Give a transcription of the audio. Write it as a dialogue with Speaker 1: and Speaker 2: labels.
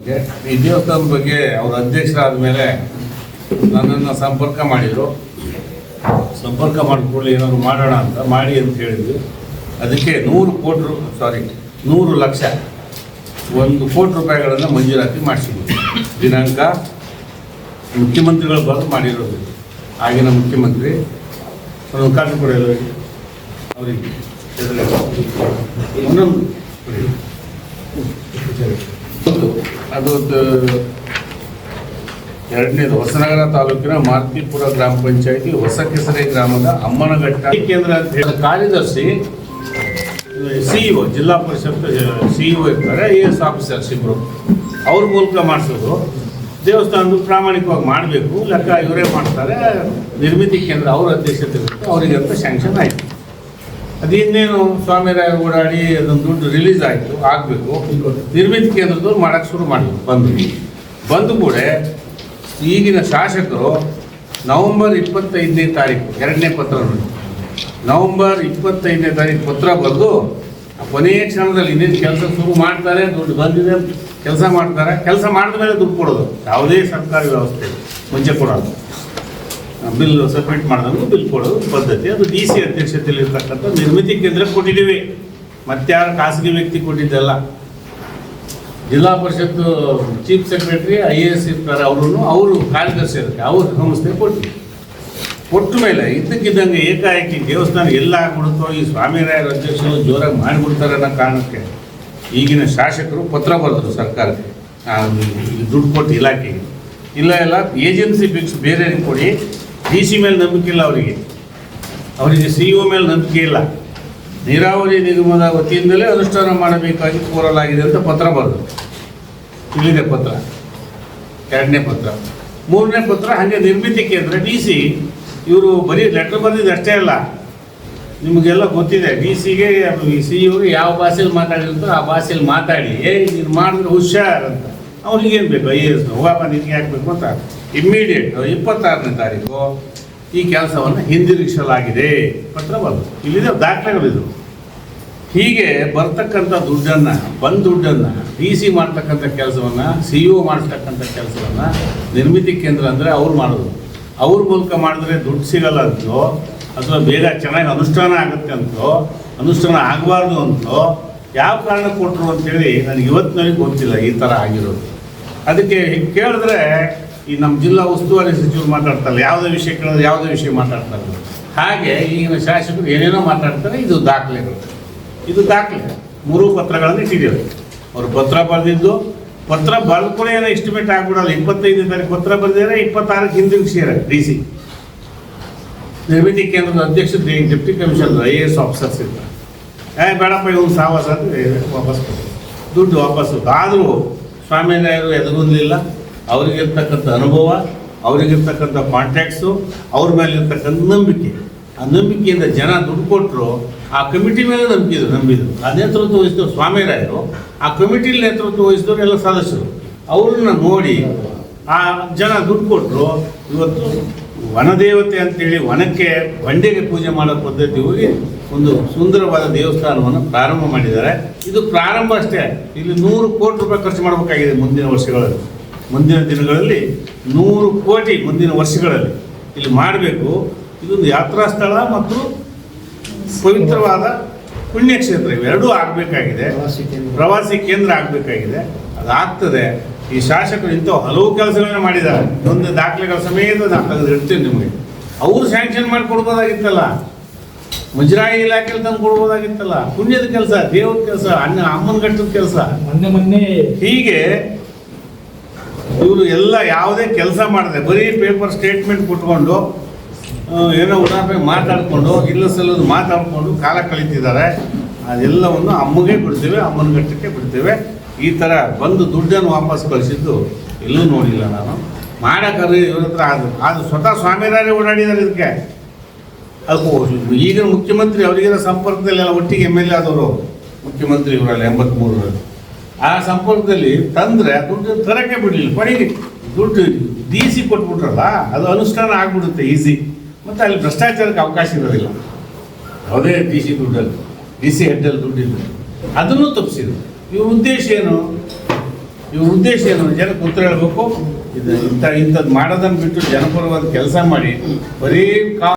Speaker 1: ಈ ದೇವಸ್ಥಾನದ ಬಗ್ಗೆ ಅವರ ಅಧ್ಯಕ್ಷರಾದ ಮೇಲೆ ನನ್ನನ್ನು ಸಂಪರ್ಕ ಮಾಡಿದರು. ಸಂಪರ್ಕ ಮಾಡಿಕೊಳ್ಳಿ ಏನಾದರೂ ಮಾಡೋಣ ಅಂತ ಮಾಡಿ ಅಂತ ಹೇಳಿದ್ವಿ. ಅದಕ್ಕೆ ನೂರು ಕೋಟಿ ಸಾರಿ ನೂರು ಲಕ್ಷ ಒಂದು ಕೋಟಿ ರೂಪಾಯಿಗಳನ್ನು ಮಂಜೂರಾತಿ ಮಾಡಿಸಿದ್ವಿ. ದಿನಾಂಕ ಮುಖ್ಯಮಂತ್ರಿಗಳು ಬರೆದು ಮಾಡಿರೋದು. ಆಗಿನ ಮುಖ್ಯಮಂತ್ರಿ ಒಂದು ಕಾರ್ಡ್ ಕೊಡೋದು ಅವರಿಗೆ. ಇನ್ನೊಂದು. ಹೌದು. ಎರಡನೇದು ಹೊಸನಗರ ತಾಲೂಕಿನ ಮಾರ್ತಿಪುರ ಗ್ರಾಮ ಪಂಚಾಯತಿ ಹೊಸ ಕೆಸರೆ ಗ್ರಾಮದ ಅಮ್ಮನಘಟ್ಟ. ಕೇಂದ್ರ ಅಂತ ಕಾರ್ಯದರ್ಶಿ ಸಿಇಒ ಜಿಲ್ಲಾ ಪರಿಷತ್ ಸಿಇಒ ಇರ್ತಾರೆ ಐ ಎಸ್ ಆಫೀಸರ್ಸ್ ಇಬ್ಬರು ಅವ್ರ ಮೂಲಕ ಮಾಡಿಸೋದು. ದೇವಸ್ಥಾನದ್ದು ಪ್ರಾಮಾಣಿಕವಾಗಿ ಮಾಡಬೇಕು. ಲೆಕ್ಕ ಇವರೇ ಮಾಡ್ತಾರೆ. ನಿರ್ಮಿತಿ ಕೇಂದ್ರ ಅವ್ರ ಅಧ್ಯಕ್ಷತೆ ಇರುತ್ತೆ. ಅವರಿಗೆ ಅಂತ ಸ್ಯಾಂಕ್ಷನ್ ಆಯಿತು. ಅದು ಸ್ವಾಮಿ ಓಡಾಡಿ ಅದೊಂದು ದುಡ್ಡು ರಿಲೀಸ್ ಆಯಿತು, ಆಗಬೇಕು. ನಿರ್ಮಿತಿ ಕೇಂದ್ರದವ್ರು ಮಾಡೋಕ್ಕೆ ಶುರು ಮಾಡಿದ್ರು, ಬಂದ್ವಿ. ಬಂದು ಕೂಡ ಈಗಿನ ಶಾಸಕರು ನವೆಂಬರ್ ಇಪ್ಪತ್ತೈದನೇ ತಾರೀಕು, ಎರಡನೇ ಪತ್ರ ನೋಡಿ ನವೆಂಬರ್ ಇಪ್ಪತ್ತೈದನೇ ತಾರೀಕು ಪತ್ರ ಬರೆದು ಕೊನೆಯ ಕ್ಷಣದಲ್ಲಿ ಇನ್ನೇನು ಕೆಲಸ ಶುರು ಮಾಡ್ತಾರೆ, ದುಡ್ಡು ಬಂದಿದೆ, ಕೆಲಸ ಮಾಡ್ತಾರೆ. ಕೆಲಸ ಮಾಡಿದ ಮೇಲೆ ದುಡ್ಡು ಕೊಡೋದು. ಯಾವುದೇ ಸರ್ಕಾರಿ ವ್ಯವಸ್ಥೆ ಮುಂಚೆ ಕೊಡೋದು ಬಿಲ್ ಸಬ್ಮಿಟ್ ಮಾಡಿದ್ರು ಬಿಲ್ ಕೊಡೋದು ಪದ್ಧತಿ. ಅದು ಡಿ ಸಿ ಅಧ್ಯಕ್ಷತೆಯಲ್ಲಿ ಇರ್ತಕ್ಕಂಥ ನಿರ್ಮಿತಿ ಕೇಂದ್ರ ಕೊಟ್ಟಿದ್ದೀವಿ. ಮತ್ತಾರು ಖಾಸಗಿ ವ್ಯಕ್ತಿ ಕೊಟ್ಟಿದ್ದಲ್ಲ. ಜಿಲ್ಲಾ ಪರಿಷತ್ತು chief secretary I A S ಇರ್ತಾರೆ ಅವರು ಅವರು ಕಾರ್ಯದರ್ಶಿ ಇರುತ್ತೆ. ಅವರು ಸಂಸ್ಥೆ ಕೊಟ್ಟು ಕೊಟ್ಟ ಮೇಲೆ ಇದ್ದಕ್ಕಿದ್ದಂಗೆ ಏಕಾಏಕಿ ದೇವಸ್ಥಾನ ಎಲ್ಲ ಆಗ್ಬಿಡುತ್ತೋ ಈ ಸ್ವಾಮಿರಾಯರ ಅಧ್ಯಕ್ಷರು ಜೋರಾಗಿ ಮಾಡಿಬಿಡ್ತಾರೆ ಅನ್ನೋ ಕಾರಣಕ್ಕೆ ಈಗಿನ ಶಾಸಕರು ಪತ್ರ ಬರೆದರು ಸರ್ಕಾರಕ್ಕೆ. ದುಡ್ಡು ಕೊಟ್ಟು ಇಲಾಖೆಗೆ. ಇಲ್ಲ ಇಲ್ಲ ಏಜೆನ್ಸಿ ಫಿಕ್ಸ್ ಬೇರೆ ಕೊಡಿ. ಡಿ ಸಿ ಮೇಲೆ ನಂಬಿಕೆ ಇಲ್ಲ ಅವರಿಗೆ. ಅವರಿಗೆ ಸಿ ಒ ಮೇಲೆ ನಂಬಿಕೆ ಇಲ್ಲ. ನೀರಾವರಿ ನಿಗಮದ ವತಿಯಿಂದಲೇ ಅನುಷ್ಠಾನ ಮಾಡಬೇಕಾಗಿ ಕೋರಲಾಗಿದೆ ಅಂತ ಪತ್ರ ಬರೆದು. ಇಲ್ಲಿದೆ ಪತ್ರ. ಎರಡನೇ ಪತ್ರ. ಮೂರನೇ ಪತ್ರ, ಹಾಗೆ ನಿರ್ಮಿತಿ ಕೇಂದ್ರ, ಡಿ ಸಿ. ಇವರು ಬರೀ ಲೆಟ್ರ್ ಬಂದಿದ್ದು ಅಷ್ಟೇ ಅಲ್ಲ. ನಿಮಗೆಲ್ಲ ಗೊತ್ತಿದೆ, ಡಿ ಸಿಗೆ ಸಿ ಇವರು ಯಾವ ಭಾಷೆಯಲ್ಲಿ ಮಾತಾಡಿರುತ್ತೋ ಆ ಭಾಷೆಯಲ್ಲಿ ಮಾತಾಡಿ. ಏ ನೀನು ಮಾಡಿದ್ರೆ ಹುಷಾರ್ ಅಂತ. ಅವ್ರಿಗೇನು ಬೇಕು? ಐ ಎಸ್ ಹೋಗಪ್ಪ, ನಿನಗೆ ಹಾಕಬೇಕು ಅಂತ. ಇಮ್ಮಿಡಿಯೇಟ್ ಇಪ್ಪತ್ತಾರನೇ ತಾರೀಕು ಈ ಕೆಲಸವನ್ನು ಹಿಂದಿರುಗಿಸಲಾಗಿದೆ. ಪತ್ರ ಬಂದು ಇಲ್ಲಿದೆ ದಾಖಲೆಗಳಿದು. ಹೀಗೆ ಬರ್ತಕ್ಕಂಥ ದುಡ್ಡನ್ನು, ಬಂದ ದುಡ್ಡನ್ನು ಡಿ ಸಿ ಮಾಡ್ತಕ್ಕಂಥ ಕೆಲಸವನ್ನು ಸಿ ಇ ಒ ಮಾಡ್ತಕ್ಕಂಥ ಕೆಲಸವನ್ನು ನಿರ್ಮಿತಿ ಕೇಂದ್ರ ಅಂದರೆ ಅವ್ರು ಮಾಡೋದು. ಅವ್ರ ಮೂಲಕ ಮಾಡಿದ್ರೆ ದುಡ್ಡು ಸಿಗಲ್ಲ ಅಂತೋ ಅಥವಾ ಬೇಗ ಚೆನ್ನಾಗಿ ಅನುಷ್ಠಾನ ಆಗುತ್ತೆ ಅಂತೋ ಅನುಷ್ಠಾನ ಆಗಬಾರ್ದು ಅಂತೋ ಯಾವ ಕಾರಣ ಕೊಟ್ಟರು ಅಂತೇಳಿ ನನಗೆ ಇವತ್ತಿನವರೆಗೆ ಗೊತ್ತಿಲ್ಲ ಈ ಥರ ಆಗಿರೋದು. ಅದಕ್ಕೆ ಕೇಳಿದ್ರೆ ಈ ನಮ್ಮ ಜಿಲ್ಲಾ ಉಸ್ತುವಾರಿ ಸಚಿವರು ಮಾತಾಡ್ತಾರೆ ಯಾವುದೇ ವಿಷಯ ಕೇಳಿದ್ರೆ ಯಾವುದೇ ವಿಷಯ ಮಾತಾಡ್ತಾರೆ ಹಾಗೆ ಈಗಿನ ಶಾಸಕರು ಏನೇನೋ ಮಾತಾಡ್ತಾರೆ, ಇದು ದಾಖಲೆಗಳು ಇದು ದಾಖಲೆ. ಮೂರು ಪತ್ರಗಳನ್ನು ಇಟ್ಟಿದ್ದೇವೆ. ಅವರು ಪತ್ರ ಬರೆದಿದ್ದು, ಪತ್ರ ಬರೆದು ಕೂಡ ಏನೋ ಎಸ್ಟಿಮೇಟ್ ಆಗ್ಬಿಡಲ್ಲ. ಇಪ್ಪತ್ತೈದನೇ ತಾರೀಕು ಪತ್ರ ಬರೆದಿದ್ದಾರೆ ಇಪ್ಪತ್ತಾರಕ್ಕೆ ಹಿಂದಿರುಗಿಸಿದ್ದಾರೆ ಡಿ ಸಿ ನಿರ್ಮಿತಿ ಕೇಂದ್ರದ ಅಧ್ಯಕ್ಷ deputy commissioner I A S officers ಇದ್ದ ಏ, ಬೇಡಪ್ಪ, ಇವನು ಸಾವಾಸ ಅಂದರೆ ವಾಪಸ್. ದುಡ್ಡು ವಾಪಸ್ ಆದರೂ ಸ್ವಾಮಿನಾಯರು ಎದುರುಲಿಲ್ಲ ಅವರಿಗಿರ್ತಕ್ಕಂಥ ಅನುಭವ, ಅವರಿಗಿರ್ತಕ್ಕಂಥ ಕಾಂಟ್ಯಾಕ್ಟ್ಸು ಅವ್ರ ಮೇಲೆ ಇರ್ತಕ್ಕಂಥ ನಂಬಿಕೆ. ಆ ನಂಬಿಕೆಯಿಂದ ಜನ ದುಡ್ಡು ಕೊಟ್ಟರು ಆ ಕಮಿಟಿ ಮೇಲೆ ನಂಬಿದ್ರು ನಂಬಿದ್ರು. ಆ ನೇತೃತ್ವ ವಹಿಸಿದವರು ಸ್ವಾಮಿರಾಯರು, ಆ ಕಮಿಟಿಲಿ ನೇತೃತ್ವ ವಹಿಸಿದವರು ಎಲ್ಲ ಸದಸ್ಯರು. ಅವ್ರನ್ನ ನೋಡಿ ಆ ಜನ ದುಡ್ಡು ಕೊಟ್ಟರು ಇವತ್ತು ವನದೇವತೆ ಅಂತೇಳಿ ವನಕ್ಕೆ ಬಂಡೆಗೆ ಪೂಜೆ ಮಾಡೋ ಪದ್ಧತಿ ಹೋಗಿ ಒಂದು ಸುಂದರವಾದ ದೇವಸ್ಥಾನವನ್ನು ಪ್ರಾರಂಭ ಮಾಡಿದ್ದಾರೆ. ಇದು ಪ್ರಾರಂಭ ಅಷ್ಟೇ, ಇಲ್ಲಿ ನೂರು ಕೋಟಿ ರೂಪಾಯಿ ಖರ್ಚು ಮಾಡಬೇಕಾಗಿದೆ ಮುಂದಿನ ವರ್ಷಗಳಲ್ಲಿ. ಮುಂದಿನ ದಿನಗಳಲ್ಲಿ ನೂರು ಕೋಟಿ ಮುಂದಿನ ವರ್ಷಗಳಲ್ಲಿ ಇಲ್ಲಿ ಮಾಡಬೇಕು. ಇದೊಂದು ಯಾತ್ರಾ ಸ್ಥಳ ಮತ್ತು ಪವಿತ್ರವಾದ ಪುಣ್ಯಕ್ಷೇತ್ರ. ಇವೆರಡೂ ಆಗಬೇಕಾಗಿದೆ. ಪ್ರವಾಸಿ ಕೇಂದ್ರ. ಆಗಬೇಕಾಗಿದೆ. ಅದಾಗ್ತದೆ. ಈ ಶಾಸಕರು ಇಂಥ ಹಲವು ಕೆಲಸಗಳನ್ನ ಮಾಡಿದ್ದಾರೆ. ಒಂದು ದಾಖಲೆಗಳ ಸಮೇತ ನಾನು ಇಡ್ತೀನಿ ನಿಮಗೆ. ಅವರು ಸ್ಯಾಂಕ್ಷನ್ ಮಾಡಿ ಕೊಡ್ಬೋದಾಗಿತ್ತಲ್ಲ ಮುಜರಾಯಿ ಇಲಾಖೆಯಲ್ಲಿ ತಂದು ಕೊಡ್ಬೋದಾಗಿತ್ತಲ್ಲ. ಪುಣ್ಯದ ಕೆಲಸ ದೇವ್ರ ಕೆಲಸ ಅನ್ನ ಅಮ್ಮನ ಕಟ್ಟದ ಕೆಲಸ.
Speaker 2: ಮೊನ್ನೆ ಮೊನ್ನೆ
Speaker 1: ಹೀಗೆ ಇವರು ಎಲ್ಲ ಯಾವುದೇ ಕೆಲಸ ಮಾಡದೆ, ಬರೀ ಪೇಪರ್ ಸ್ಟೇಟ್ಮೆಂಟ್ ಕೊಟ್ಕೊಂಡು ಏನೋ ಉದಾಹರಣೆ ಮಾತಾಡಿಕೊಂಡು, ಇಲ್ಲ ಸಲ್ಲದು ಮಾತಾಡಿಕೊಂಡು ಕಾಲ ಕಳೀತಿದ್ದಾರೆ. ಅದೆಲ್ಲವನ್ನು ಅಮ್ಮಗೆ ಬಿಡ್ತೇವೆ, ಅಮ್ಮನ ಘಟ್ಟಕ್ಕೆ ಬಿಡ್ತೇವೆ. ಈ ಥರ ಬಂದು ದುಡ್ಡನ್ನು ವಾಪಸ್ ಕಳಿಸಿದ್ದು ಎಲ್ಲೂ ನೋಡಿಲ್ಲ ನಾನು. ಮಾಡೋಕ್ಕಾದ್ರೆ ಇವ್ರ ಹತ್ರ ಅದು ಅದು ಸ್ವತಃ ಸ್ವಾಮಿರಾರೇ ಓಡಾಡಿದ್ದಾರೆ ಇದಕ್ಕೆ. ಅದು ಈಗಿನ ಮುಖ್ಯಮಂತ್ರಿ ಅವರಿಗೆಲ್ಲ ಸಂಪರ್ಕದಲ್ಲಿ ಒಟ್ಟಿಗೆ ಎಂ ಎಲ್ ಎ ಆದವರು ಮುಖ್ಯಮಂತ್ರಿ ಇವರಲ್ಲಿ ಎಂಬತ್ಮೂರರಲ್ಲಿ. ಆ ಸಂಪರ್ಕದಲ್ಲಿ ತಂದರೆ ದುಡ್ಡು ತರಕ್ಕೆ ಬಿಡಲಿಲ್ಲ. ಕೊನೆಗೆ ದುಡ್ಡು ಡಿ ಸಿ ಕೊಟ್ಬಿಟ್ರಲ್ಲ, ಅದು ಅನುಷ್ಠಾನ ಆಗ್ಬಿಡುತ್ತೆ ಈಸಿ ಮತ್ತು ಅಲ್ಲಿ ಭ್ರಷ್ಟಾಚಾರಕ್ಕೆ ಅವಕಾಶ ಇರೋದಿಲ್ಲ. ಯಾವುದೇ ಡಿ ಸಿ ದುಡ್ಡಲ್ಲಿ ಡಿ ಸಿ ಹೆಡ್ಡಲ್ಲಿ ದುಡ್ಡಿಲ್ಲ ಅದನ್ನು ತಪ್ಪಿಸಿದ್ರು ಇವ್ರ ಉದ್ದೇಶ ಏನು? ಇವ್ರ ಉದ್ದೇಶ ಏನು? ಜನಕ್ಕೆ ಉತ್ತರ ಹೇಳಬೇಕು. ಇದು ಇಂಥ ಇಂಥದ್ದು ಮಾಡೋದನ್ನು ಬಿಟ್ಟು ಜನಪರವಾದ ಕೆಲಸ ಮಾಡಿ. ಬರೀ ಕಾ